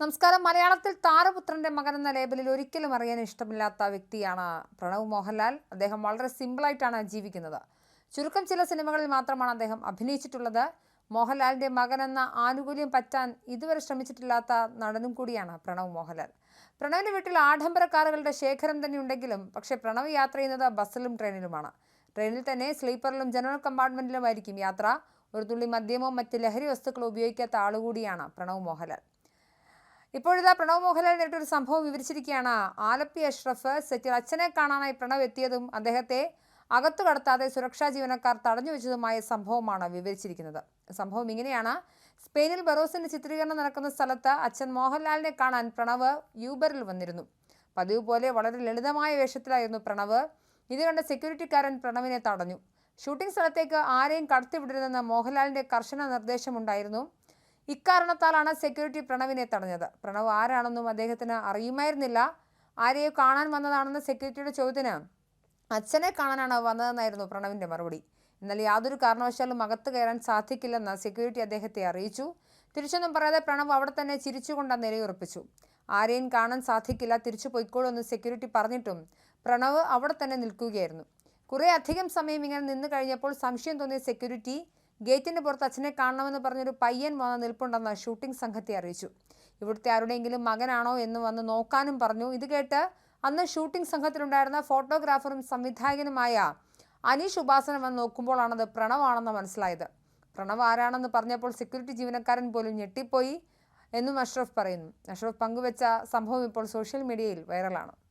നമസ്കാരം. മലയാളത്തിൽ താരപുത്രന്റെ മകൻ എന്ന ലേബലിൽ ഒരിക്കലും അറിയാൻ ഇഷ്ടമില്ലാത്ത വ്യക്തിയാണ് പ്രണവ് മോഹൻലാൽ. അദ്ദേഹം വളരെ സിമ്പിളായിട്ടാണ് ജീവിക്കുന്നത്. ചുരുക്കം ചില സിനിമകളിൽ മാത്രമാണ് അദ്ദേഹം അഭിനയിച്ചിട്ടുള്ളത്. മോഹൻലാലിന്റെ മകൻ എന്ന ആനുകൂല്യം പറ്റാൻ ഇതുവരെ ശ്രമിച്ചിട്ടില്ലാത്ത നടനും കൂടിയാണ് പ്രണവ് മോഹൻലാൽ. പ്രണവിന്റെ വീട്ടിൽ ആഡംബര കാറുകളുടെ ശേഖരം തന്നെ ഉണ്ടെങ്കിലും പക്ഷേ പ്രണവ് യാത്ര ചെയ്യുന്നത് ബസ്സിലും ട്രെയിനിലുമാണ്. ട്രെയിനിൽ തന്നെ സ്ലീപ്പറിലും ജനറൽ കമ്പാർട്ട്മെന്റിലുമായിരിക്കും യാത്ര. ഒരു തുള്ളി മദ്യമോ മറ്റ് ലഹരി വസ്തുക്കളോ ഉപയോഗിക്കാത്ത ആളുകൂടിയാണ് പ്രണവ് മോഹൻലാൽ. ഇപ്പോഴിതാ പ്രണവ് മോഹൻലാൽ നേരിട്ടൊരു സംഭവം വിവരിച്ചിരിക്കുകയാണ്. ആലപ്പി അഷ്റഫ് സെറ്റിൽ അച്ഛനെ കാണാനായി പ്രണവ് എത്തിയതും അദ്ദേഹത്തെ അകത്തു കടത്താതെ സുരക്ഷാ ജീവനക്കാർ തടഞ്ഞു വെച്ചതുമായ സംഭവമാണ് വിവരിച്ചിരിക്കുന്നത്. സംഭവം ഇങ്ങനെയാണ്. സ്പെയിനിൽ ബറോസിന്റെ ചിത്രീകരണം നടക്കുന്ന സ്ഥലത്ത് അച്ഛൻ മോഹൻലാലിനെ കാണാൻ പ്രണവ് യൂബറിൽ വന്നിരുന്നു. പതിവ് പോലെ വളരെ ലളിതമായ വേഷത്തിലായിരുന്നു പ്രണവ്. ഇത് കണ്ട സെക്യൂരിറ്റിക്കാരൻ പ്രണവിനെ തടഞ്ഞു. ഷൂട്ടിംഗ് സ്ഥലത്തേക്ക് ആരെയും കടത്തിവിടരുതെന്ന് മോഹൻലാലിന്റെ കർശന നിർദ്ദേശമുണ്ടായിരുന്നു. ഇക്കാരണത്താലാണ് സെക്യൂരിറ്റി പ്രണവിനെ തടഞ്ഞത്. പ്രണവ് ആരാണെന്നും അദ്ദേഹത്തിന് അറിയുമായിരുന്നില്ല. ആരെയോ കാണാൻ വന്നതാണെന്ന സെക്യൂരിറ്റിയുടെ ചോദ്യത്തിന് അച്ഛനെ കാണാനാണ് വന്നതെന്നായിരുന്നു പ്രണവിന്റെ മറുപടി. എന്നാൽ യാതൊരു കാരണവശാലും അകത്ത് കയറാൻ സാധിക്കില്ലെന്ന് സെക്യൂരിറ്റി അദ്ദേഹത്തെ അറിയിച്ചു. തിരിച്ചൊന്നും പറയാതെ പ്രണവ് അവിടെ തന്നെ ചിരിച്ചുകൊണ്ട് നിലയുറപ്പിച്ചു. ആരെയും കാണാൻ സാധിക്കില്ല തിരിച്ചു പോയിക്കോളൂ എന്ന് സെക്യൂരിറ്റി പറഞ്ഞിട്ടും പ്രണവ് അവിടെ തന്നെ നിൽക്കുകയായിരുന്നു. കുറേ അധികം സമയം ഇങ്ങനെ നിന്ന് കഴിഞ്ഞപ്പോൾ സംശയം തോന്നിയ സെക്യൂരിറ്റി ഗേറ്റിന്റെ പുറത്ത് അച്ഛനെ കാണണമെന്ന് പറഞ്ഞൊരു പയ്യൻ വന്ന് നിൽപ്പുണ്ടെന്ന് ഷൂട്ടിംഗ് സംഘത്തെ അറിയിച്ചു. ഇവിടുത്തെ ആരുടെയെങ്കിലും മകനാണോ എന്ന് വന്ന് നോക്കാനും പറഞ്ഞു. ഇത് കേട്ട് അന്ന് ഷൂട്ടിംഗ് സംഘത്തിലുണ്ടായിരുന്ന ഫോട്ടോഗ്രാഫറും സംവിധായകനുമായ അനീഷ് ഉപാസന വന്ന് നോക്കുമ്പോഴാണത് പ്രണവാണെന്ന് മനസ്സിലായത്. പ്രണവ് ആരാണെന്ന് പറഞ്ഞപ്പോൾ സെക്യൂരിറ്റി ജീവനക്കാരൻ പോലും ഞെട്ടിപ്പോയി എന്നും അഷ്റഫ് പറയുന്നു. അഷ്റഫ് പങ്കുവച്ച സംഭവം ഇപ്പോൾ സോഷ്യൽ മീഡിയയിൽ വൈറലാണ്